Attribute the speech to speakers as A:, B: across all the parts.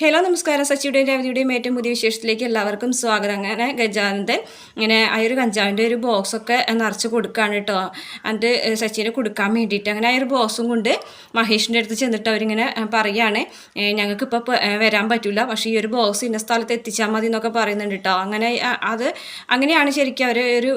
A: Hello നമസ്കാരം. സച്ചിയുടെയും രവതിയുടെയും ഏറ്റവും പുതിയ വിശേഷത്തിലേക്ക് എല്ലാവർക്കും സ്വാഗതം. അങ്ങനെ ഗജാനന്ദൻ ഇങ്ങനെ ആ ഒരു കഞ്ചാവിന്റെ ഒരു ബോക്സൊക്കെ നിറച്ച് കൊടുക്കുകയാണ് കേട്ടോ എന്നിട്ട് സച്ചിനെ കൊടുക്കാൻ വേണ്ടിയിട്ട് അങ്ങനെ ആ ഒരു ബോക്സും കൊണ്ട് മഹേഷിന്റെ അടുത്ത് ചെന്നിട്ട് അവരിങ്ങനെ പറയുകയാണ് ഞങ്ങൾക്കിപ്പോൾ വരാൻ പറ്റില്ല പക്ഷേ ഈ ഒരു ബോക്സ് ഇന്ന സ്ഥലത്ത് എത്തിച്ചാൽ മതി എന്നൊക്കെ പറയുന്നുണ്ട് കേട്ടോ അങ്ങനെ അത് അങ്ങനെയാണ് ശരിക്കും അവർ ഒരു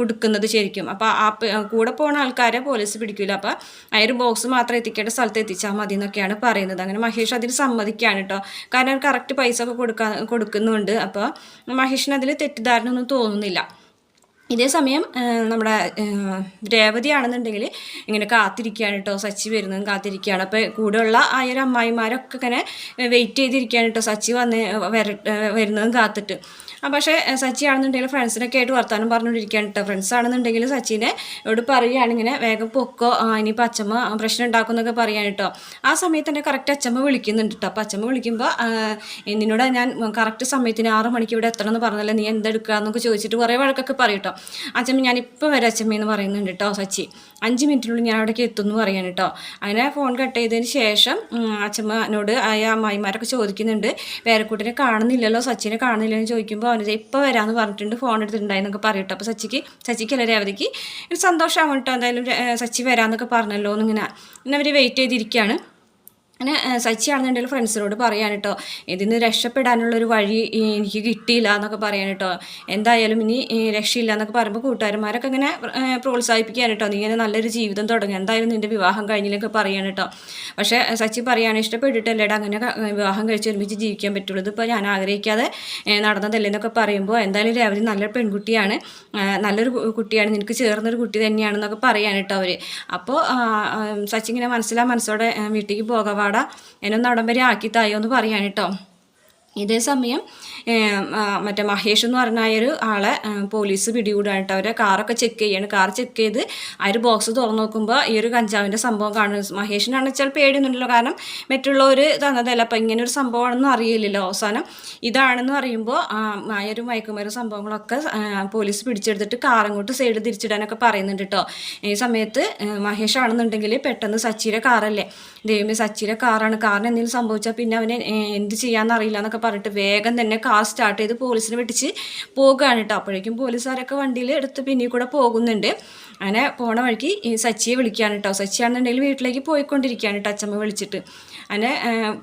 A: കൊടുക്കുന്നത് ശരിക്കും. അപ്പോൾ ആ കൂടെ പോകുന്ന ആൾക്കാരെ പോലീസ് പിടിക്കില്ല അപ്പോൾ ആ ഒരു ബോക്സ് മാത്രം എത്തിക്കേണ്ട സ്ഥലത്ത് എത്തിച്ചാൽ മതി എന്നൊക്കെയാണ് പറയുന്നത്. അങ്ങനെ മഹേഷ് അതിന് സമ്മതിക്കുകയാണ് കേട്ടോ കാരണം അവർ കറക്റ്റ് പൈസ ഒക്കെ കൊടുക്കാൻ കൊടുക്കുന്നുണ്ട്. അപ്പോൾ മഹേഷിന് അതിൽ തെറ്റിദ്ധാരണ ഒന്നും തോന്നുന്നില്ല. ഇതേ സമയം നമ്മുടെ രേവതി ആണെന്നുണ്ടെങ്കിൽ ഇങ്ങനെ കാത്തിരിക്കുകയാണ് കേട്ടോ സച്ചി വരുന്നതും കാത്തിരിക്കുകയാണ് അപ്പോൾ കൂടെയുള്ള ആ ഒരു അമ്മായിമാരൊക്കെ ഇങ്ങനെ വെയിറ്റ് ചെയ്തിരിക്കുകയാണ് കേട്ടോ സച്ചി വന്ന് വര വരുന്നതും കാത്തിട്ട്. പക്ഷേ സച്ചി ആണെന്നുണ്ടെങ്കിൽ ഫ്രണ്ട്സിനൊക്കെ ആയിട്ട് വർത്താനം പറഞ്ഞുകൊണ്ടിരിക്കുകയാണ് കേട്ടോ ഫ്രണ്ട്സ് ആണെന്നുണ്ടെങ്കിൽ സച്ചിനെ ഇവിടെ പറയുകയാണ് ഇങ്ങനെ വേഗം പൊക്കോ. ഇനി ഇനിയിപ്പോൾ അച്ഛമ്മ പ്രശ്നം ഉണ്ടാക്കുന്നൊക്കെ പറയാൻ കേട്ടോ ആ സമയത്ത് തന്നെ കറക്റ്റ് അച്ഛമ്മ വിളിക്കുന്നുണ്ട് കേട്ടോ അപ്പോൾ അച്ഛമ്മ വിളിക്കുമ്പോൾ നിന്നോട് ഞാൻ കറക്റ്റ് സമയത്തിന് ആറ് മണിക്ക് ഇവിടെ എത്തണം എന്ന് പറഞ്ഞല്ലേ. നീ എന്തെടുക്കുക എന്നൊക്കെ ചോദിച്ചിട്ട് കുറേ വഴക്കൊക്കെ പറയും കേട്ടോ അച്ഛമ്മ ഞാൻ ഇപ്പോൾ വരാം അച്ഛമ്മ എന്ന് പറയുന്നുണ്ട് കേട്ടോ സച്ചി. അഞ്ച് മിനിറ്റിനുള്ളിൽ ഞാൻ അവിടേക്ക് എത്തുമെന്ന് പറയാൻ കേട്ടോ അങ്ങനെ ഫോൺ കട്ട് ചെയ്തതിന് ശേഷം അച്ഛമ്മനോട് ആ അമ്മായിമാരൊക്കെ ചോദിക്കുന്നുണ്ട് പേരക്കുട്ടിനെ കാണുന്നില്ലല്ലോ സച്ചിനെ കാണുന്നില്ല എന്ന് ചോദിക്കുമ്പോൾ അവനത് ഇപ്പോൾ വരാമെന്ന് പറഞ്ഞിട്ടുണ്ട് ഫോൺ എടുത്തിട്ടുണ്ടായെന്നൊക്കെ പറയും കേട്ടോ അപ്പോൾ സച്ചിക്ക് സച്ചിക്കല്ല രേവതിക്ക് ഒരു സന്തോഷമാവും കേട്ടോ എന്തായാലും സച്ചി വരാമെന്നൊക്കെ പറഞ്ഞല്ലോ എന്നിങ്ങനെ. പിന്നെ അവർ വെയിറ്റ് ചെയ്തിരിക്കുകയാണ് അങ്ങനെ സച്ചിയാണെന്നുണ്ടെങ്കിൽ ഫ്രണ്ട്സിനോട് പറയാൻ കേട്ടോ ഇതിന്ന് രക്ഷപ്പെടാനുള്ളൊരു വഴി എനിക്ക് കിട്ടിയില്ല എന്നൊക്കെ പറയാൻ കേട്ടോ എന്തായാലും ഇനി രക്ഷയില്ല എന്നൊക്കെ പറയുമ്പോൾ കൂട്ടുകാരന്മാരൊക്കെ ഇങ്ങനെ പ്രോത്സാഹിപ്പിക്കാൻ കേട്ടോ നീ ഇങ്ങനെ നല്ലൊരു ജീവിതം തുടങ്ങി. എന്തായാലും നിന്റെ വിവാഹം കഴിഞ്ഞില്ലൊക്കെ പറയാൻ കേട്ടോ പക്ഷേ സച്ചി പറയാണ് ഇഷ്ടപ്പെട്ടിട്ടല്ലേടാ അങ്ങനെ വിവാഹം കഴിച്ച് ഒരുമിച്ച് ജീവിക്കാൻ പറ്റുള്ളൂ. ഇതിപ്പോൾ ഞാൻ ആഗ്രഹിക്കാതെ നടന്നതല്ലേ എന്നൊക്കെ പറയുമ്പോൾ എന്തായാലും രാവിലെ നല്ലൊരു പെൺകുട്ടിയാണ്. നല്ലൊരു കുട്ടിയാണ്. നിനക്ക് ചേർന്നൊരു കുട്ടി തന്നെയാണെന്നൊക്കെ പറയാൻ കേട്ടോ അവർ അപ്പോൾ സച്ചി ഇങ്ങനെ മനസ്സിലാ മനസ്സോടെ ഏഹ്, വീട്ടിലേക്ക് എന്നെ ഒന്ന് വരെ ആക്കി തായോ എന്ന് പറയാൻ കേട്ടോ ഇതേ സമയം ഏഹ്, മറ്റേ മഹേഷ് എന്ന് പറഞ്ഞ ഒരു ആളെ പോലീസ് പിടികൂടായിട്ട് അവരെ കാറൊക്കെ ചെക്ക് ചെയ്യാണ്. കാർ ചെക്ക് ചെയ്ത് ആ ഒരു ബോക്സ് തുറന്നു നോക്കുമ്പോൾ ഈ ഒരു കഞ്ചാവിന്റെ സംഭവം കാണുന്നത് മഹേഷിനാണെന്ന് വെച്ചാൽ പേടിയൊന്നുമില്ലല്ലോ. കാരണം മറ്റുള്ളവർ തന്നതല്ല. അപ്പം ഇങ്ങനെ ഒരു സംഭവമാണെന്നും അറിയില്ലല്ലോ അവസാനം. ഇതാണെന്ന് പറയുമ്പോൾ ആ ഒരു സംഭവങ്ങളൊക്കെ പോലീസ് പിടിച്ചെടുത്തിട്ട് കാറങ്ങോട്ട് സൈഡ് തിരിച്ചിടാനൊക്കെ പറയുന്നുണ്ട് കേട്ടോ. ഈ സമയത്ത് മഹേഷ് ആണെന്നുണ്ടെങ്കിൽ പെട്ടെന്ന് സച്ചിയുടെ കാറല്ലേ ദൈവമേ സച്ചിയുടെ കാറാണ് കാറിന് എന്തെങ്കിലും സംഭവിച്ചാൽ പിന്നെ അവനെ എന്ത് ചെയ്യാമെന്ന് അറിയില്ല എന്നൊക്കെ പറഞ്ഞിട്ട് വേഗം തന്നെ കാർ സ്റ്റാർട്ട് ചെയ്ത് പോലീസിനെ വെട്ടിച്ച് പോകുകയാണ് കേട്ടോ അപ്പോഴേക്കും പോലീസുകാരൊക്കെ വണ്ടിയിൽ എടുത്ത് പിന്നിൽ കൂടെ പോകുന്നുണ്ട്. അങ്ങനെ പോണ വഴിക്ക് സച്ചിയെ വിളിക്കുകയാണ് കേട്ടോ സച്ചിയാണെന്നുണ്ടെങ്കിൽ വീട്ടിലേക്ക് പോയിക്കൊണ്ടിരിക്കുകയാണ് കേട്ടോ അച്ഛമ്മ വിളിച്ചിട്ട്. അങ്ങനെ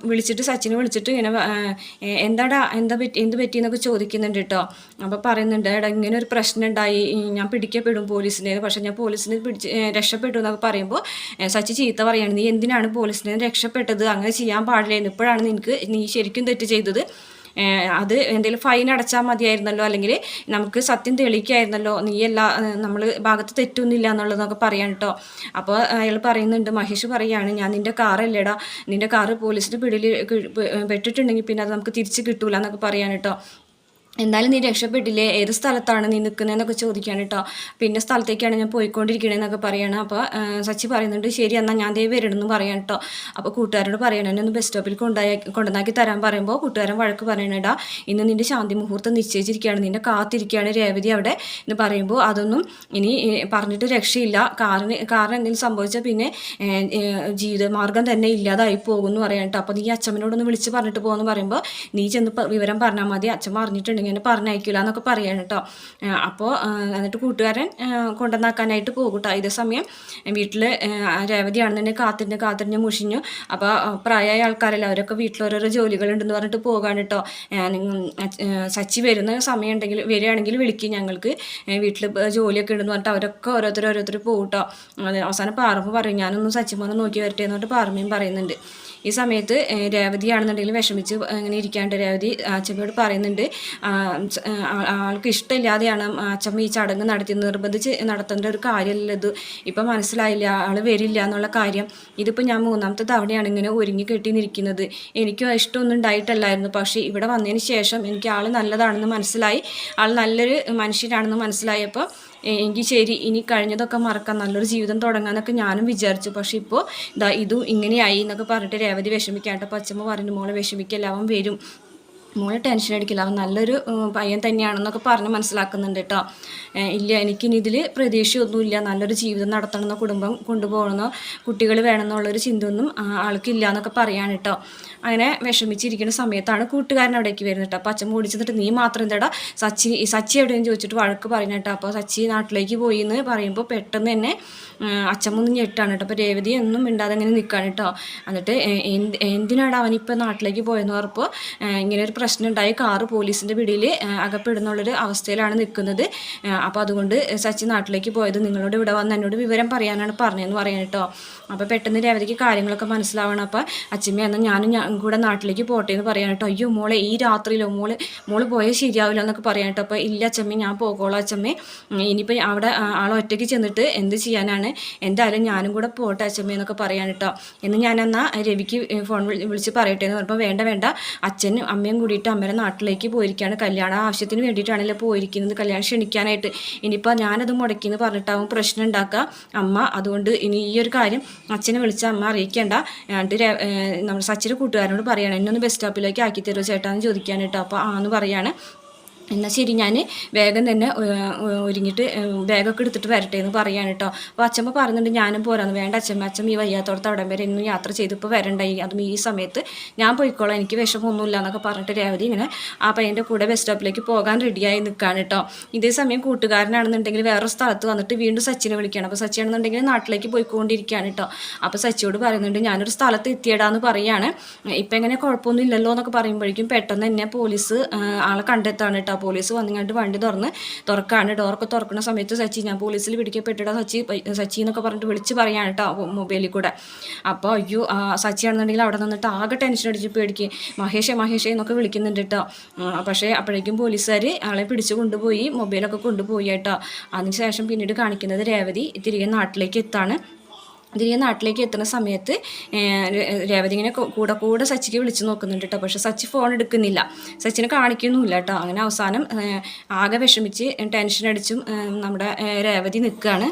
A: വിളിച്ചിട്ട് സച്ചിനെ വിളിച്ചിട്ട് ഇങ്ങനെ എന്താടാ എന്താ പറ്റി എന്ത് പറ്റി എന്നൊക്കെ ചോദിക്കുന്നുണ്ട് കേട്ടോ അപ്പോൾ പറയുന്നുണ്ട് എടാ ഇങ്ങനെ ഒരു പ്രശ്നം ഉണ്ടായി. ഞാൻ പിടിക്കപ്പെടും പോലീസിനെ. പക്ഷേ ഞാൻ പോലീസിനെ പിടിച്ച് രക്ഷപ്പെട്ടു. എന്നൊക്കെ പറയുമ്പോൾ സച്ചി ചീത്ത പറയാണ് നീ എന്തിനാണ് പോലീസിനെ രക്ഷപ്പെട്ടത്? അങ്ങനെ ചെയ്യാൻ പാടില്ലായിരുന്നു. ഇപ്പോഴാണ് നിനക്ക് നീ ശരിക്കും തെറ്റ് ചെയ്തത്. അത് എന്തെങ്കിലും ഫൈൻ അടച്ചാൽ മതിയായിരുന്നല്ലോ അല്ലെങ്കിൽ നമുക്ക് സത്യം തെളിയിക്കായിരുന്നല്ലോ നീ എല്ലാ നമ്മൾ ഭാഗത്ത് തെറ്റൊന്നുമില്ല എന്നുള്ളതൊക്കെ പറയാൻ കേട്ടോ അപ്പോൾ അയാൾ പറയുന്നുണ്ട് മഹേഷ് പറയാണ് ഞാൻ നിന്റെ കാറല്ലേടാ നിന്റെ കാറ് പോലീസിന്റെ പിടിയിൽ പെട്ടിട്ടുണ്ടെങ്കിൽ പിന്നെ അത് നമുക്ക് തിരിച്ച് കിട്ടൂല എന്നൊക്കെ പറയാൻ കേട്ടോ എന്തായാലും നീ രക്ഷപ്പെട്ടില്ലേ? ഏത് സ്ഥലത്താണ് നീ നിൽക്കുന്നതെന്നൊക്കെ ചോദിക്കുകയാണ് കേട്ടോ പിന്നെ സ്ഥലത്തേക്കാണ് ഞാൻ പോയിക്കൊണ്ടിരിക്കണേന്നൊക്കെ പറയണം. അപ്പോൾ സച്ചി പറയുന്നുണ്ട് ശരി എന്നാൽ ഞാൻ ദേ വരണമെന്ന് പറയാം കേട്ടോ അപ്പോൾ കൂട്ടുകാരോട് പറയണം എന്നെ ഒന്ന് ബസ് സ്റ്റോപ്പിൽ കൊണ്ടായി കൊണ്ടുവന്നാക്കി തരാൻ പറയുമ്പോൾ കൂട്ടുകാരൻ വഴക്ക് പറയണേടാ ഇന്ന് നിന്റെ ശാന്തി മുഹൂർത്തം നിശ്ചയിച്ചിരിക്കുകയാണ്. നിന്നെ കാത്തിരിക്കുകയാണ് രേവതി അവിടെ. എന്ന് പറയുമ്പോൾ അതൊന്നും ഇനി പറഞ്ഞിട്ട് രക്ഷയില്ല. കാറിന് കാറിന് എന്തെങ്കിലും സംഭവിച്ചാൽ പിന്നെ ജീവിതമാർഗം തന്നെ ഇല്ലാതായി പോകുമെന്ന് പറയാം കേട്ടോ അപ്പോൾ നീ അച്ഛമ്മനോടൊന്ന് വിളിച്ച് പറഞ്ഞിട്ട് പോകുമെന്ന് പറയുമ്പോൾ നീ ചെന്ന് വിവരം പറഞ്ഞാൽ മതി. അച്ഛൻ അറിഞ്ഞിട്ടുണ്ടെങ്കിൽ എന്നെ പറഞ്ഞയക്കില്ല എന്നൊക്കെ പറയാണ് കേട്ടോ അപ്പോൾ എന്നിട്ട് കൂട്ടുകാരൻ കൊണ്ടുവന്നാക്കാനായിട്ട് പോകും കേട്ടോ ഇതേ സമയം വീട്ടിൽ രേവതിയാണെന്നുണ്ടെങ്കിൽ കാത്തിരിഞ്ഞ് കാത്തിരിഞ്ഞ് മുഷിഞ്ഞു. അപ്പോൾ പ്രായമായ ആൾക്കാരല്ല അവരൊക്കെ വീട്ടിൽ ഓരോരോ ജോലികളുണ്ടെന്ന് പറഞ്ഞിട്ട് പോകാണ് കേട്ടോ സച്ചി വരുന്ന സമയം ഉണ്ടെങ്കിൽ വരികയാണെങ്കിൽ വിളിക്കും ഞങ്ങൾക്ക്. വീട്ടിൽ ജോലിയൊക്കെ ഉണ്ടെന്ന് പറഞ്ഞിട്ട് അവരൊക്കെ ഓരോരുത്തർ ഓരോരുത്തർ പോകും കേട്ടോ അവസാനം പാറമ്പ് പറയും ഞാനൊന്ന് സച്ചിമോനെ നോക്കി വരട്ടെ എന്നിട്ട് പാറമ്പയും പറയുന്നുണ്ട്. ഈ സമയത്ത് രേവതിയാണെന്നുണ്ടെങ്കിൽ വിഷമിച്ച് ഇങ്ങനെ ഇരിക്കാണ്ട് രേവതി അച്ഛമ്മയോട് പറയുന്നുണ്ട് ആൾക്ക് ഇഷ്ടമില്ലാതെയാണ് അച്ഛമ്മ ഈ ചടങ്ങ് നടത്തി നിർബന്ധിച്ച് നടത്തേണ്ട ഒരു കാര്യമല്ല ഇത്. ഇപ്പം മനസ്സിലായില്ല ആൾ വരില്ല എന്നുള്ള കാര്യം. ഇതിപ്പോൾ ഞാൻ മൂന്നാമത്തെ തവണയാണ് ഇങ്ങനെ ഒരുങ്ങി കെട്ടി നിൽക്കുന്നത് എനിക്കും ഇഷ്ടമൊന്നും ഉണ്ടായിട്ടല്ലായിരുന്നു. പക്ഷേ ഇവിടെ വന്നതിന് ശേഷം എനിക്ക് ആൾ നല്ലതാണെന്ന് മനസ്സിലായി. ആൾ നല്ലൊരു മനുഷ്യനാണെന്ന് മനസ്സിലായപ്പോൾ എങ്കിൽ ശരി ഇനി കഴിഞ്ഞതൊക്കെ മറക്കാം. നല്ലൊരു ജീവിതം തുടങ്ങാന്നൊക്കെ ഞാനും വിചാരിച്ചു. പക്ഷേ ഇപ്പോൾ ഇതാ ഇതും ഇങ്ങനെയായി എന്നൊക്കെ പറഞ്ഞിട്ട് രേവതി വിഷമിക്കാണ്ട് അപ്പോൾ അച്ഛമ്മ പറഞ്ഞു മോളെ വിഷമിക്കല്ല അവൻ വരും. മോളെ ടെൻഷൻ അടിക്കില്ല. അവൻ നല്ലൊരു പയ്യൻ തന്നെയാണെന്നൊക്കെ പറഞ്ഞ് മനസ്സിലാക്കുന്നുണ്ട് കേട്ടോ ഇല്ല എനിക്കിനി ഇതിൽ പ്രതീക്ഷയൊന്നുമില്ല. നല്ലൊരു ജീവിതം നടത്തണമെന്ന കുടുംബം കൊണ്ടുപോകണമെന്നോ കുട്ടികൾ വേണമെന്നുള്ളൊരു ചിന്തയൊന്നും ആൾക്കില്ല എന്നൊക്കെ പറയാണ് കേട്ടോ അങ്ങനെ വിഷമിച്ചിരിക്കുന്ന സമയത്താണ് കൂട്ടുകാരൻ അവിടേക്ക് വരുന്നത് കേട്ടോ അപ്പോൾ അച്ഛൻ ഓടിച്ചിട്ട് നീ മാത്രം എന്താടാ? സച്ചി സച്ചി എവിടെയെന്ന് ചോദിച്ചിട്ട് വഴക്ക് പറയുന്നത് കേട്ടോ. അപ്പോൾ സച്ചി നാട്ടിലേക്ക് പോയി എന്ന് പറയുമ്പോൾ പെട്ടെന്ന് തന്നെ അച്ഛൻ ഒന്ന് ഞെട്ടാണ് കേട്ടോ അപ്പോൾ രേവതി ഒന്നും മിണ്ടാതെ ഇങ്ങനെ നിൽക്കുകയാണ് കേട്ടോ എന്നിട്ട് എന്തിനാണ് അവനിപ്പോൾ നാട്ടിലേക്ക് പോയെന്ന്? പറഞ്ഞപ്പോൾ ഇങ്ങനെ ഒരു പ്രശ്നം ഉണ്ടായി കാറ് പോലീസിന്റെ പിടിയിൽ അകപ്പെടുന്നുള്ളൊരു അവസ്ഥയിലാണ് നിൽക്കുന്നത്. അപ്പോൾ അതുകൊണ്ട് സച്ചി നാട്ടിലേക്ക് പോയത്. നിങ്ങളോട് ഇവിടെ വന്ന് എന്നോട് വിവരം പറയാനാണ് പറഞ്ഞതെന്ന് പറയാൻ കേട്ടോ. അപ്പോൾ പെട്ടെന്ന് രേവതിക്ക് കാര്യങ്ങളൊക്കെ മനസ്സിലാവണം. അപ്പോൾ അച്ഛമ്മ എന്നാൽ ഞാനും ഞാൻ കൂടെ നാട്ടിലേക്ക് പോട്ടെ എന്ന് പറയാൻ കേട്ടോ. അയ്യോ മോളെ ഈ രാത്രിയിലോ മോൾ മോൾ പോയാൽ ശരിയാവില്ല എന്നൊക്കെ പറയാൻ കേട്ടോ. അപ്പോൾ ഇല്ല അച്ഛമ്മ ഞാൻ പോകോളാം അച്ഛമ്മേ. ഇനിയിപ്പോൾ അവിടെ ആളൊറ്റയ്ക്ക് ചെന്നിട്ട് എന്ത് ചെയ്യാനാണ്? എന്തായാലും ഞാനും കൂടെ പോട്ടെ അച്ഛമ്മ എന്നൊക്കെ പറയാൻ കേട്ടോ. എന്ന് ഞാനെന്നാൽ രവിക്ക് ഫോൺ വിളി- വിളിച്ച് പറയട്ടെ എന്ന് പറഞ്ഞപ്പോൾ വേണ്ട വേണ്ട. അച്ഛനും അമ്മയും കൂടിയിട്ട് അമ്മയുടെ നാട്ടിലേക്ക് പോയിരിക്കുകയാണ് കല്യാണ ആവശ്യത്തിന് വേണ്ടിയിട്ടാണല്ലോ പോയിരിക്കുന്നത്. കല്യാണം ക്ഷണിക്കാനായിട്ട്. ഇനിയിപ്പോൾ ഞാനത് മുടക്കിയെന്ന് പറഞ്ഞിട്ടാവും പ്രശ്നം ഉണ്ടാക്കുക. അമ്മ അതുകൊണ്ട് ഇനി ഈ ഒരു കാര്യം അച്ഛനെ വിളിച്ച അമ്മ അറിയിക്കേണ്ട. എന്നിട്ട് നമ്മുടെ സച്ചിന്റെ കൂട്ടുകാരനോട് പറയണം എന്നൊന്ന് ബസ് സ്റ്റോപ്പിലേക്ക് ആക്കി തരുമോ ചേട്ടാന്ന് ചോദിക്കാനായിട്ട്. അപ്പോൾ ആന്ന് പറയാണ്. എന്നാൽ ശരി ഞാൻ വേഗം തന്നെ ഒരുങ്ങിയിട്ട് ബാഗൊക്കെ എടുത്തിട്ട് വരട്ടെ എന്ന് പറയാണ് കേട്ടോ അപ്പോൾ അച്ഛമ്മ പറഞ്ഞിട്ട് ഞാനും പോരാന്ന്. വേണ്ട അച്ഛമ്മ അച്ഛമ്മ ഈ വയ്യാത്തോടത്ത് അവിടം വരെ ഇന്നും യാത്ര ചെയ്തിപ്പോൾ വരണ്ടായി. അതും ഈ സമയത്ത് ഞാൻ പോയിക്കോളാം. എനിക്ക് വിഷമമൊന്നുമില്ല എന്നൊക്കെ പറഞ്ഞിട്ട് രേവതി ഇങ്ങനെ ആ പയ്യന്റെ കൂടെ ബസ് സ്റ്റോപ്പിലേക്ക് പോകാൻ റെഡിയായി നിൽക്കുകയാണ് കേട്ടോ ഇതേ സമയം കൂട്ടുകാരനാണെന്നുണ്ടെങ്കിൽ വേറെ സ്ഥലത്ത് വന്നിട്ട് വീണ്ടും സച്ചിനെ വിളിക്കുകയാണ്. അപ്പോൾ സച്ചി ആണെന്നുണ്ടെങ്കിൽ നാട്ടിലേക്ക് പോയിക്കൊണ്ടിരിക്കുകയാണ് കേട്ടോ അപ്പോൾ സച്ചിയോട് പറയുന്നുണ്ട് ഞാനൊരു സ്ഥലത്ത് എത്തിയടാന്ന് പറയുകയാണ് ഇപ്പം എങ്ങനെ കുഴപ്പമൊന്നും ഇല്ലല്ലോ എന്നൊക്കെ പറയുമ്പോഴേക്കും പെട്ടെന്ന് തന്നെ പോലീസ് ആളെ കണ്ടെത്താണ് കേട്ടോ പോലീസ് വന്നിങ്ങാണ്ട് വണ്ടി തുറന്ന് തുറക്കാണ് ഡോറൊക്കെ തുറക്കുന്ന സമയത്ത് സച്ചി ഞാൻ പോലീസിൽ പിടിക്കപ്പെട്ടിടാ സച്ചി സച്ചി എന്നൊക്കെ പറഞ്ഞിട്ട് വിളിച്ച് പറയാണ് കേട്ടോ മൊബൈലിൽ കൂടെ. അപ്പോൾ അയ്യോ സച്ചിയാണെന്നുണ്ടെങ്കിൽ അവിടെ നിന്നിട്ട് ആകെ ടെൻഷൻ അടിച്ച് പേടിക്ക്. മഹേഷേ മഹേഷേ എന്നൊക്കെ വിളിക്കുന്നുണ്ട് കേട്ടോ പക്ഷേ അപ്പോഴേക്കും പോലീസുകാർ ആളെ പിടിച്ച് കൊണ്ടുപോയി മൊബൈലൊക്കെ കൊണ്ടുപോയി കേട്ടോ അതിനുശേഷം പിന്നീട് കാണിക്കുന്നത് രേവതി തിരികെ നാട്ടിലേക്ക് എത്താണ്. തിരികെ നാട്ടിലേക്ക് എത്തുന്ന സമയത്ത് രേവതി ഇങ്ങനെ കൂടെ കൂടെ സച്ചിക്ക് വിളിച്ച് നോക്കുന്നുണ്ട് കേട്ടോ പക്ഷെ സച്ചി ഫോൺ എടുക്കുന്നില്ല. സച്ചിനെ കാണിക്കുന്നുമില്ല കേട്ടോ അങ്ങനെ അവസാനം ആകെ വിഷമിച്ച് ടെൻഷൻ അടിച്ചും നമ്മുടെ രേവതി നിൽക്കുകയാണ്.